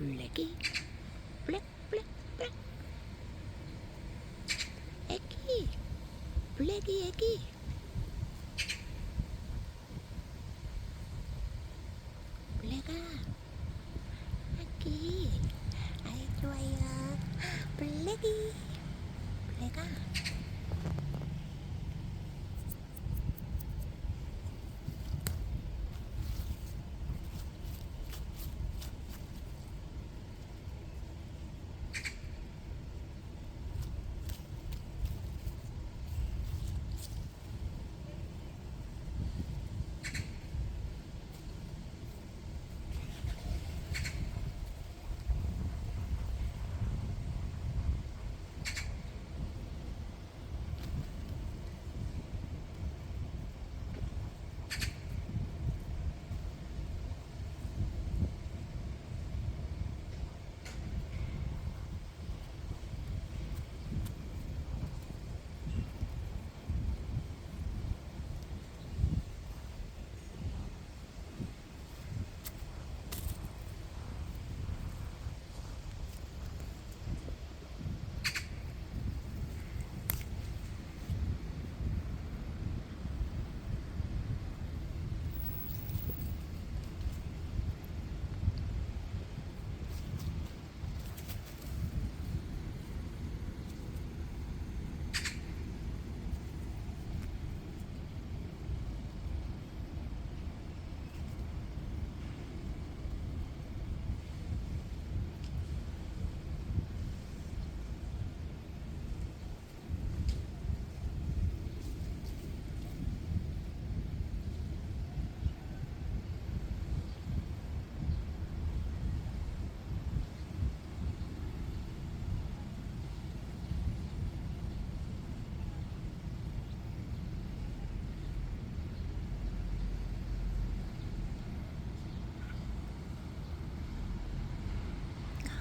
블랙이? 블랙 블랙 블랙. 애기. 블랙이 애기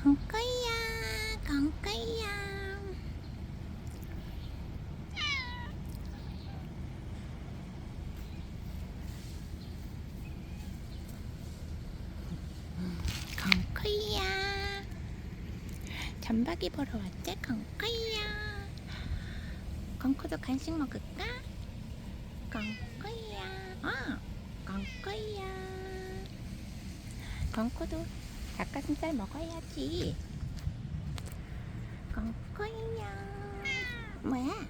거야. 갈 거야. 잠박이 보러 왔지? 갈 거야. 건코도 간식 먹을까? 갈 거야. 아, 갈 거야. 건코도 닭가슴살 먹어야지. 건거야. 뭐야?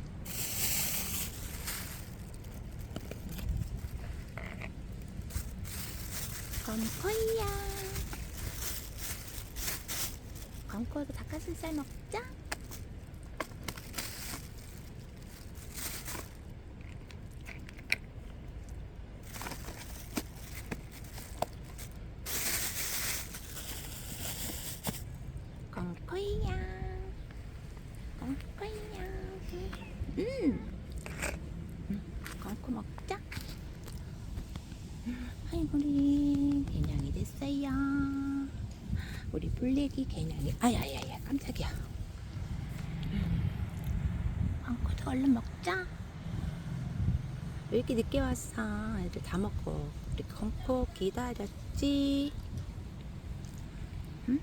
건거야. 건거도 닭가슴살 먹자. 건코야. 건코야. 음. 건코 먹자. 우리 개냥이 됐어요. 우리 블랙이 개냥이. 아야야야 깜짝이야. 건코도 얼른 먹자. 왜 이렇게 늦게 왔어? 애들 다 먹고. 우리 건코 기다렸지. 응?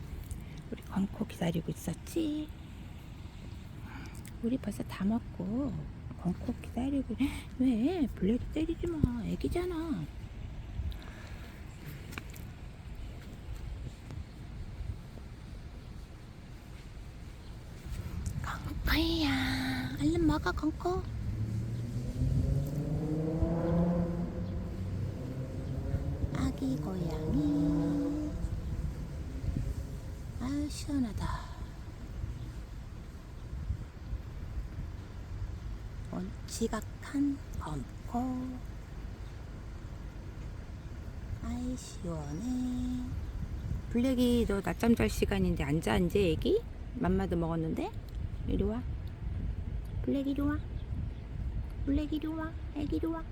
우리 건코 기다리고 있었지. 우리 벌써 다 먹고 건코 기다리고 왜 블랙 때리지 마 애기잖아. 건코야? 얼른 먹어 건코. 아기 고양이. 아유 시원하다. 원지각한 검코 아이 시원해. 블랙이 너 낮잠 잘 시간인데 앉아 이제 애기? 맘마도 먹었는데 이리 와. 블랙 이리 와. 블랙 이리 와. 애기 이리 와.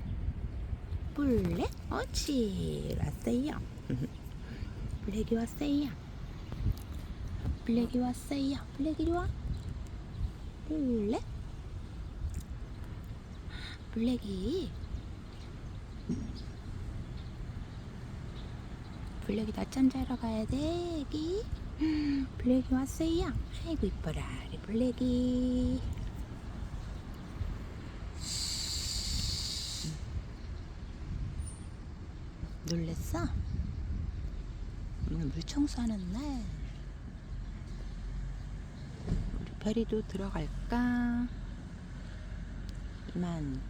블랙? 옳지 왔어요? 블랙이 왔어요. 블랙이 왔어요. 블랙 이리 와. 블랙? 블랙이. 블랙이 낮잠 자러 가야 돼 애기 블랙이 왔어요. 아이고 이뻐라 우리 블랙이. 놀랬어? 오늘 물 청소하는 날. 우리 별이도 들어갈까? 이만